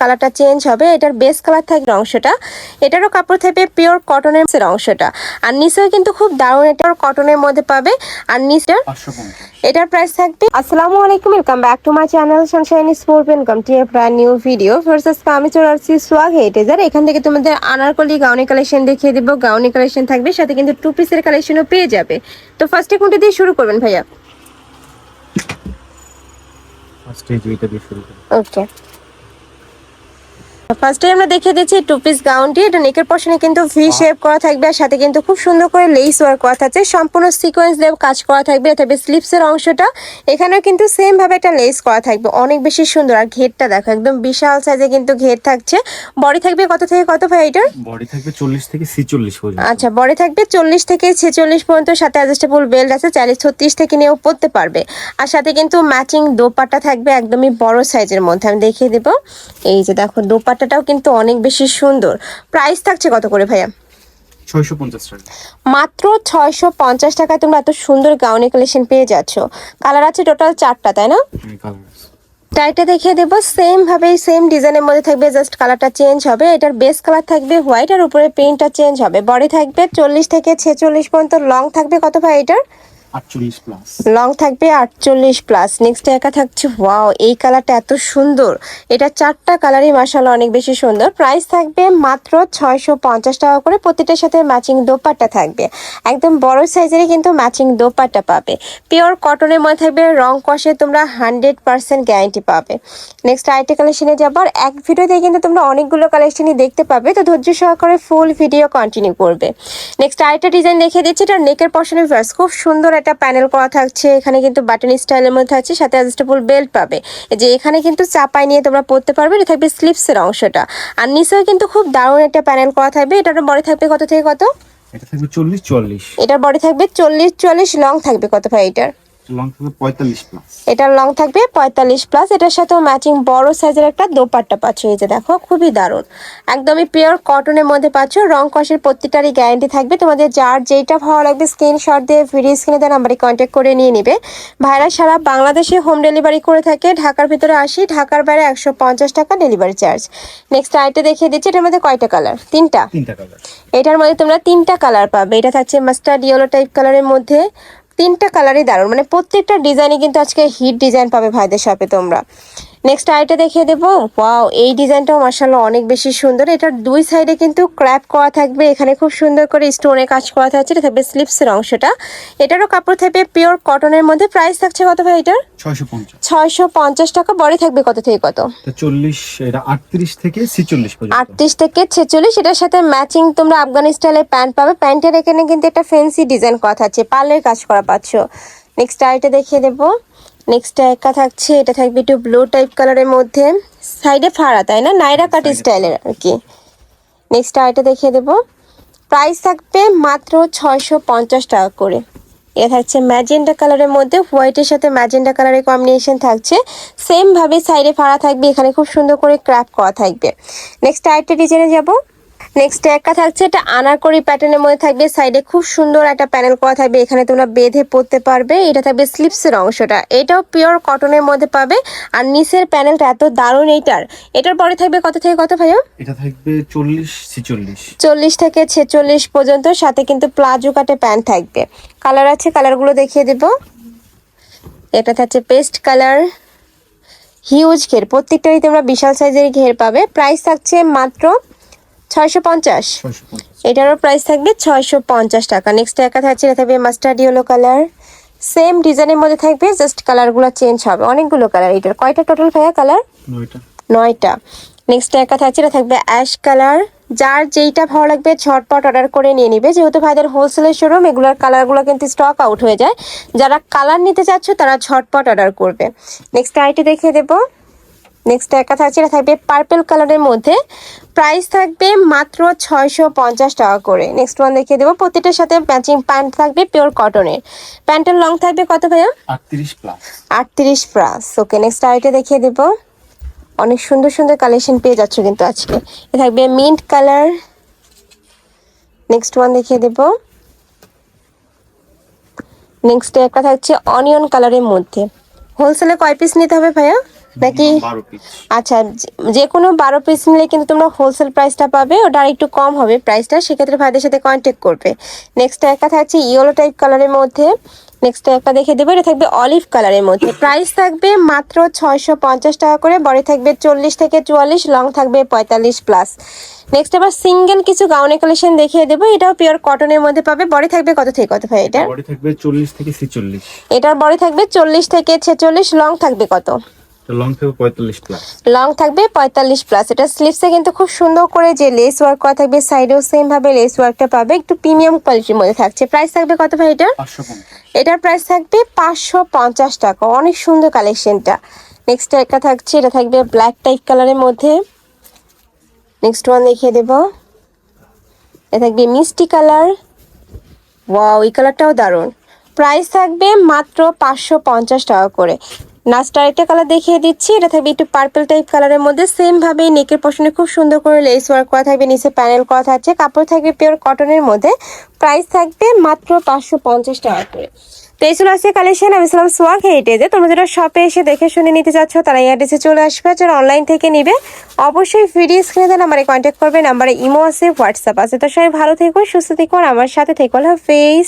কালারটা চেঞ্জ হবে। এটার বেস কালার থাকবে অংশটা এটারও কাপড় থাকবে পিওর কটনের অংশটা আর নিচেও কিন্তু খুব দারুণ এটা কটনের মধ্যে পাবে। আর নিচটা এটার প্রাইস থাকবে আসসালামু আলাইকুম welcome back to my channel sunshine sport welcome to a brand new video versus আমি চলে আসছি সোয়াগ হেটেজার এখান থেকে তোমাদের আনারকলি গাউনি কালেকশন দেখিয়ে দেবো। গাউনি কালেকশন থাকবে সাথে কিন্তু টু পিসের কালেকশনও পেয়ে যাবে। তো ফার্স্টে কোনটা দিয়ে শুরু করবেন ভাইয়া? ফার্স্টে দুইটা দিয়ে শুরু করি ওকে ফার্স্টে আমরা দেখে দিচ্ছি টু পিস গাউনটি এটা নেকের পশনে কিন্তু ভি শেপ করা থাকবে আর সাথে কিন্তু খুব সুন্দর করে লেস ওয়ার্ক করা থাকছে। সম্পূর্ণ সিকোয়েন্স দিয়ে কাজ করা থাকবে। তবে স্লিপসের অংশটা। এখানেও কিন্তু সেম ভাবে একটা লেস করা থাকবে। অনেক বেশি সুন্দর। আর ঘেরটা দেখো একদম বিশাল সাইজে কিন্তু ঘের থাকছে। বডি থাকবে কত থেকে কত ভাই এটার? বডি থাকবে চল্লিশ থেকে ছিচল্লিশ পর্যন্ত। আচ্ছা বডি থাকবে চল্লিশ থেকে ছেচল্লিশ পর্যন্ত। সাথে অ্যাডজাস্টেবল বেল্ট আছে। চাইলে ছত্রিশ থেকে নিয়েও পরতে পারবে। আর সাথে কিন্তু ম্যাচিং দোপাট্টা থাকবে একদমই বড় সাইজের মধ্যে। আমি দেখিয়ে দেবো। এই যে দেখো দোপাট্টাটাও কিন্তু অনেক বেশি সুন্দর। প্রাইস থাকছে কত করে ভাইয়া? মাত্র ছয়শো পঞ্চাশ টাকায় তোমরা এত সুন্দর গাউনি কালেকশন পেয়ে যাচ্ছ। কালার আছে টোটাল চারটা তাই না? টাইটা দেখিয়ে দেবো সেম ভাবে সেম ডিজাইনের মধ্যে থাকবে জাস্ট কালারটা চেঞ্জ হবে। এটার বেস কালার থাকবে হোয়াইট আর উপরে প্রিন্টটা চেঞ্জ হবে। বডি থাকবে চল্লিশ থেকে ছেচল্লিশ পর্যন্ত লং থাকবে। কত ভাই এটার? আটচল্লিশ প্লাস লং থাকবে আটচল্লিশ প্লাস নেক্সট একা থাকছে ওয়াও এই কালারটা এত সুন্দর। এটা চারটা কালারই মার্শাল্লাহ অনেক বেশি সুন্দর। প্রাইস থাকবে মাত্র ছয়শো পঞ্চাশ টাকা করে। প্রতিটার সাথে ম্যাচিং দোপাট্টা থাকবে। একদম বড় সাইজেরই কিন্তু ম্যাচিং দোপাট্টা পাবে। পিওর কটনের মধ্যে থাকবে, রং কষে তোমরা হান্ড্রেড পার্সেন্ট গ্যারান্টি পাবে। নেক্সট আইটি কালেকশনে যাবার এক ভিডিওতে কিন্তু তোমরা অনেকগুলো কালেকশনই দেখতে পাবে। তো ধৈর্য সহকারে ফুল ভিডিও কন্টিনিউ করবে। নেক্সট আরেকটা ডিজাইন দেখিয়ে দিচ্ছি। এটা নেকের পশনের ভার্স খুব সুন্দর একটা প্যানেল করা থাকছে এখানে কিন্তু বাটন স্টাইলের মধ্যে আছে সাথে অ্যাডজাস্টেবল বেল্ট পাবে। যে এখানে কিন্তু চাপাই নিয়ে তোমরা পড়তে পারবে এটা থাকবে স্লিপসের অংশটা। আর নিচেও কিন্তু খুব দারুণ একটা প্যানেল করা থাকবে এটার বড় থাকবে কত থেকে কত? এটা থাকবে চল্লিশ চল্লিশ এটার বডি থাকবে চল্লিশ চল্লিশ লং থাকবে কত ভাই এটার? এটার লং থাকবে পঁয়তাল্লিশ প্লাস এটার সাথেও ম্যাচিং বড় সাইজের একটা দোপাট্টা পাচ্ছ। এই যে দেখো খুবই দারুণ। একদমই পিওর কটনের মধ্যে পাচ্ছ। রং কষের প্রত্যেকটারই গ্যারান্টি থাকবে। তোমাদের যার যেটা ভালো লাগবে স্ক্রিনশট দিয়ে ভিডিও স্ক্রিনে দেওয়া নাম্বারে কন্ট্যাক্ট করে নিয়ে নিবে। ভাইরা সারা বাংলাদেশে হোম ডেলিভারি করে থাকে। ঢাকার ভিতরে আসি ঢাকার বাইরে একশো পঞ্চাশ টাকা ডেলিভারি চার্জ নেক্সট আইটে দেখিয়ে দিচ্ছি এটার মধ্যে কয়টা কালার তিনটা? তিনটা এটার মধ্যে তোমরা তিনটা কালার পাবে। এটা থাকছে মাস্টার্ড ইয়েলো টাইপ কালারের মধ্যে। তিনটা কালারই দারুণ। মানে প্রত্যেকটা ডিজাইনে কিন্তু আজকে হিট ডিজাইন পাবে ভাইদের শপে তোমরা। নেক্সট আইটা দেখিয়ে দেবো। ওয়াও এই ডিজাইনটাও মার্শাল্লাহ অনেক বেশি সুন্দর। এটার দুই সাইডে কিন্তু ক্র্যাপ করা থাকবে। এখানে খুব সুন্দর করে স্টোনে কাজ করা থাকছে। এটা থাকবে স্লিপসের অংশটা। এটারও কাপড় থাকবে পিওর কটনের মধ্যে। প্রাইস থাকছে কত ভাই এটার? ছয়শো পঞ্চাশ। টাকা। বড়ি থাকবে কত থেকে কত? এটা চল্লিশ এটা আটত্রিশ থেকে ছিচল্লিশ আটত্রিশ থেকে ছেচল্লিশ। এটার সাথে ম্যাচিং তোমরা আফগানি স্টাইলের প্যান্ট পাবে। প্যান্টের এখানে কিন্তু একটা ফ্যান্সি ডিজাইন করা পার্লের কাজ করা পাচ্ছ। নেক্সট আইটা দেখিয়ে দেবো। নেক্সট একা থাকছে এটা থাকবে একটু ব্লু টাইপ কালারের মধ্যে। সাইডে ফাড়া তাই না? নাইরা কাট স্টাইলের আর কি। নেক্সট আইটা দেখিয়ে দেবো। প্রাইস থাকবে মাত্র ছয়শো পঞ্চাশ টাকা করে। এটা থাকছে ম্যাজেন্ডা কালারের মধ্যে হোয়াইটের সাথে ম্যাজেন্ডা কালারের কম্বিনেশন থাকছে। সেমভাবে সাইডে ফাড়া থাকবে এখানে খুব সুন্দর করে ক্র্যাপ করা থাকবে। নেক্সট আরেকটা ডিজাইনে যাব। নেক্সট একটা থাকছে এটা আনারকলি প্যাটার্নের মধ্যে থাকবে। সাইডে খুব সুন্দর একটা প্যানেল করা থাকবে। এখানে তোমরা বেঁধে পড়তে পারবে। এটা থাকবে স্লিপসের অংশটা। এটাও পিওর কটনের মধ্যে পাবে। আর নিচের প্যানেলটা এত দারুণ এইটার। এটার পরে থাকবে কত থেকে কত ভাইয়া? এটা থাকবে চল্লিশ ছিচল্লিশ। চল্লিশ থেকে ছেচল্লিশ পর্যন্ত। সাথে কিন্তু প্লাজো কাটে প্যান্ট থাকবে। কালার আছে কালারগুলো দেখিয়ে দেব। এটা থাকছে পেস্ট কালার হিউজ ঘের। প্রত্যেকটারই তোমরা বিশাল সাইজের ঘের পাবে। প্রাইস থাকছে মাত্র ছয়শো পঞ্চাশ। এটারও প্রাইস থাকবে ছয়শো পঞ্চাশ টাকা। নেক্সট একা থাকছে এটা থাকবে মাস্টার্ড ইয়েলো কালার সেম ডিজাইনের মধ্যে থাকবে জাস্ট কালারগুলো চেঞ্জ হবে। অনেকগুলো কালার এটার কয়টা টোটাল ভাইয়া কালার নয়টা। নয়টা। নেক্সট একা থাকছে এটা থাকবে অ্যাশ কালার যার যেইটা ভালো লাগবে ঝটপট অর্ডার করে নিয়ে নিবে। যেহেতু ভাইদের হোলসেলের শোরুম এগুলোর কালারগুলো কিন্তু স্টক আউট হয়ে যায়। যারা কালার নিতে চাচ্ছ তারা ঝটপট অর্ডার করবে। নেক্সট আইটি দেখিয়ে দেবো। নেক্সট একা থাকছে এটা থাকবে পার্পেল কালারের মধ্যে। প্রাইস থাকবে মাত্র ছয়শো পঞ্চাশ টাকা করে। নেক্সট ওয়ান দেখিয়ে দেবো। প্রতিটার সাথে ম্যাচিং প্যান্ট থাকবে পিওর কটনের প্যান্টের লং থাকবে কত ভাইয়া? আটত্রিশ প্লাস আটত্রিশ প্লাস ওকে নেক্সট আইটা দেখিয়ে দেবো। অনেক সুন্দর সুন্দর কালেকশন পেয়ে যাচ্ছ কিন্তু আজকে। এ থাকবে মিন্ট কালার নেক্সট ওয়ান দেখিয়ে দেবো। নেক্সট একটা থাকছে অনিয়ন কালারের মধ্যে। হোলসেলে কয় পিস নিতে হবে ভাইয়া? নাকি আচ্ছা যে- কোনো বারো পিস নিলে কিন্তু তোমরা হোলসেল প্রাইসটা পাবে ওটা আর একটু কম হবে প্রাইসটা সেক্ষেত্রে ভাইদের সাথে কন্ট্যাক্ট করবে। নেক্সট একটা থাকছে ইয়েলো টাইপ কালারের মধ্যে। নেক্সট একটা দেখে দেবো এটা থাকবে অলিভ কালারের মধ্যে। প্রাইস থাকবে মাত্র ছয়শো পঞ্চাশ টাকা করে বডি থাকবে চল্লিশ থেকে চুয়াল্লিশ লং থাকবে পঁয়তাল্লিশ প্লাস নেক্সট আবার সিঙ্গেল কিছু গাউনের কালেকশন দেখিয়ে দেবো এটাও পিওর কটনের মধ্যে পাবে। বডি থাকবে কত থেকে কত ভাই এটা? বডি থাকবে চল্লিশ থেকে ছিচল্লিশ। এটার বডি থাকবে চল্লিশ থেকে ছেচল্লিশ লং থাকবে কত? লং থাকবে পঁয়তাল্লিশ প্লাস লং থাকবে পঁয়তাল্লিশ প্লাস এটা স্লিভসে কিন্তু খুব সুন্দর করে যে লেস ওয়ার্ক করা থাকবে সাইডেও সেম ভাবে লেস ওয়ার্কটা পাবে। একটু প্রিমিয়াম কোয়ালিটির মধ্যে থাকছে। প্রাইস থাকবে কত ভাই পাঁচশো পঞ্চাশ। এটার প্রাইস থাকবে পাঁচশো পঞ্চাশ টাকা। অনেক সুন্দর কালেকশনটা নেক্সট একটা থাকছে এটা থাকবে ব্ল্যাক টাইপ কালারের মধ্যে। নেক্সট ওয়ান দেখিয়ে দেব। এটা থাকবে মিষ্টি কালার ওয়াও এই কালারটাও দারুণ। প্রাইস থাকবে মাত্র পাঁচশো পঞ্চাশ টাকা করে। লাস্ট আরেকটা কালার দেখিয়ে দিচ্ছি। এটা থাকবে একটু পার্পল টাইপ কালারের মধ্যে। সেম ভাবে নেকের পশনে খুব সুন্দর করে লেস ওয়ার্ক করা থাকবে, নিচে প্যানেল করা থাকছে। কাপড় থাকবে পিওর কটনের মধ্যে। প্রাইস থাকবে মাত্র পাঁচশো পঞ্চাশ টাকা করে। তো এই ছিল আজকে কালেকশন আমি ছিলাম সোয়াগ হেরিটেজে তোমরা যারা শপে এসে দেখে শুনে নিতে চাচ্ছ, তারা এই চলে আসবে। যারা অনলাইন থেকে নিবে, অবশ্যই ভিডিও স্ক্রিনে দেন নাম্বারে কন্ট্যাক্ট করবে। নাম্বারে ইমো আছে হোয়াটসঅ্যাপ আছে। তো সবাই ভালো থেকো, সুস্থ থেকো আমার সাথে থেকো। হাফেজ।